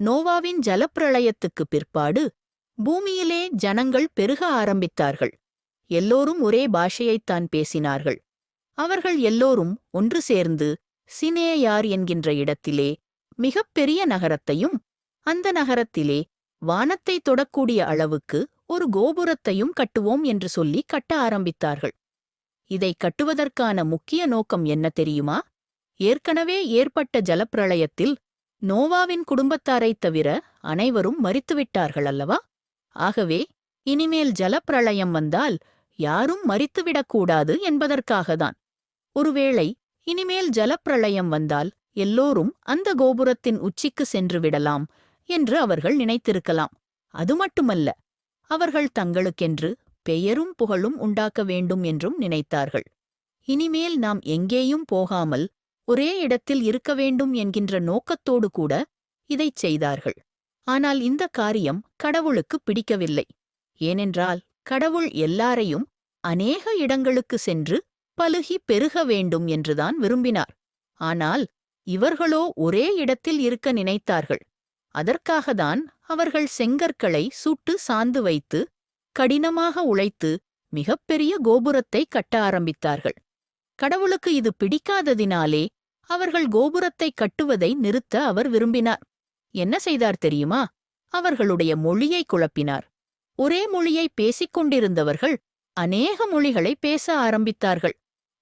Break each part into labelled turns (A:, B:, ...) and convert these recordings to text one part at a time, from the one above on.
A: நோவாவின் ஜலப்பிரளயத்துக்கு பிற்பாடு பூமியிலே ஜனங்கள் பெருக ஆரம்பித்தார்கள். எல்லோரும் ஒரே பாஷையைத்தான் பேசினார்கள். அவர்கள் எல்லோரும் ஒன்று சேர்ந்து சினேயார் என்கின்ற இடத்திலே மிகப்பெரிய நகரத்தையும் அந்த நகரத்திலே வானத்தை தொடக்கூடிய அளவுக்கு ஒரு கோபுரத்தையும் கட்டுவோம் என்று சொல்லி கட்ட ஆரம்பித்தார்கள். இதை கட்டுவதற்கான முக்கிய நோக்கம் என்ன தெரியுமா? ஏற்கனவே ஏற்பட்ட ஜலப்பிரளயத்தில் நோவாவின் குடும்பத்தாரைத் தவிர அனைவரும் மரித்துவிட்டார்கள் அல்லவா ஆகவே இனிமேல் ஜலப்பிரளயம் வந்தால் யாரும் மரித்துவிடக்கூடாது என்பதற்காகத்தான். ஒருவேளை இனிமேல் ஜலப்பிரளயம் வந்தால் எல்லோரும் அந்த கோபுரத்தின் உச்சிக்கு சென்று விடலாம் என்று அவர்கள் நினைத்திருக்கலாம். அது மட்டுமல்ல அவர்கள் தங்களுக்கென்று பெயரும் புகழும் உண்டாக்க வேண்டும் என்றும் நினைத்தார்கள். இனிமேல் நாம் எங்கேயும் போகாமல் ஒரே இடத்தில் இருக்க வேண்டும் என்கின்ற நோக்கத்தோடு கூட இதைச் செய்தார்கள். ஆனால் இந்த காரியம் கடவுளுக்கு பிடிக்கவில்லை. ஏனென்றால் கடவுள் எல்லாரையும் அநேக இடங்களுக்கு சென்று பலுகி பெருக வேண்டும் என்றுதான் விரும்பினார். ஆனால் இவர்களோ ஒரே இடத்தில் இருக்க நினைத்தார்கள். அதற்காகத்தான் அவர்கள் செங்கற்களை சுட்டு சாந்து வைத்து கடினமாக உழைத்து மிகப்பெரிய கோபுரத்தை கட்ட ஆரம்பித்தார்கள். கடவுளுக்கு இது பிடிக்காததினாலே அவர்கள் கோபுரத்தை கட்டுவதை நிறுத்த அவர் விரும்பினார். என்ன செய்தார் தெரியுமா? அவர்களுடைய மொழியை குழப்பினார். ஒரே மொழியை பேசிக் கொண்டிருந்தவர்கள் அநேக மொழிகளை பேச ஆரம்பித்தார்கள்.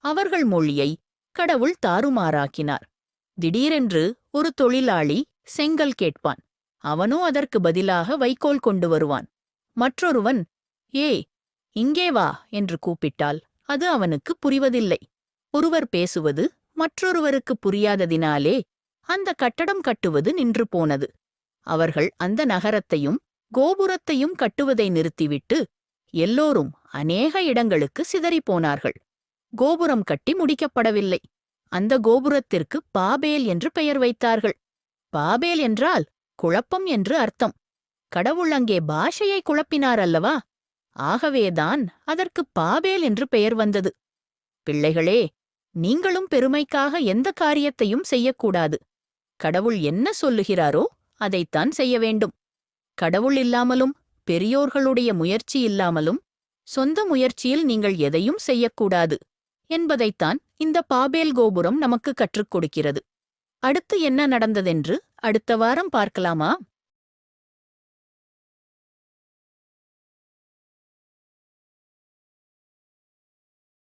A: அவர்கள் மொழியை கடவுள் தாறுமாறாக்கினார். திடீரென்று ஒரு தொழிலாளி செங்கல் கேட்பான். அவனோ அதற்கு பதிலாக வைக்கோல் கொண்டு வருவான். மற்றொருவன் ஏ இங்கே வா என்று கூப்பிட்டால் அது அவனுக்கு புரிவதில்லை. ஒருவர் பேசுவது மற்றொருவருக்கு புரியாததினாலே அந்த கட்டடம் கட்டுவது நின்று போனது. அவர்கள் அந்த நகரத்தையும் கோபுரத்தையும் கட்டுவதை நிறுத்திவிட்டு எல்லோரும் அநேக இடங்களுக்கு சிதறிப்போனார்கள் கோபுரம் கட்டி முடிக்கப்படவில்லை. அந்த கோபுரத்திற்கு பாபேல் என்று பெயர் வைத்தார்கள். பாபேல் என்றால் குழப்பம் என்று அர்த்தம். கடவுள் அங்கே பாஷையை குழப்பினார் அல்லவா? ஆகவேதான் அதற்கு பாபேல் என்று பெயர் வந்தது. பிள்ளைகளே நீங்களும் பெருமைக்காக எந்த காரியத்தையும் செய்யக்கூடாது. கடவுள் என்ன சொல்லுகிறாரோ அதைத்தான் செய்ய வேண்டும். கடவுள் இல்லாமலும் பெரியோர்களுடைய முயற்சி இல்லாமலும் சொந்த முயற்சியில் நீங்கள் எதையும் செய்யக்கூடாது என்பதைத்தான் இந்த பாபேல் கோபுரம் நமக்கு கற்றுக் கொடுக்கிறது. அடுத்து என்ன நடந்ததென்று அடுத்த வாரம் பார்க்கலாமா?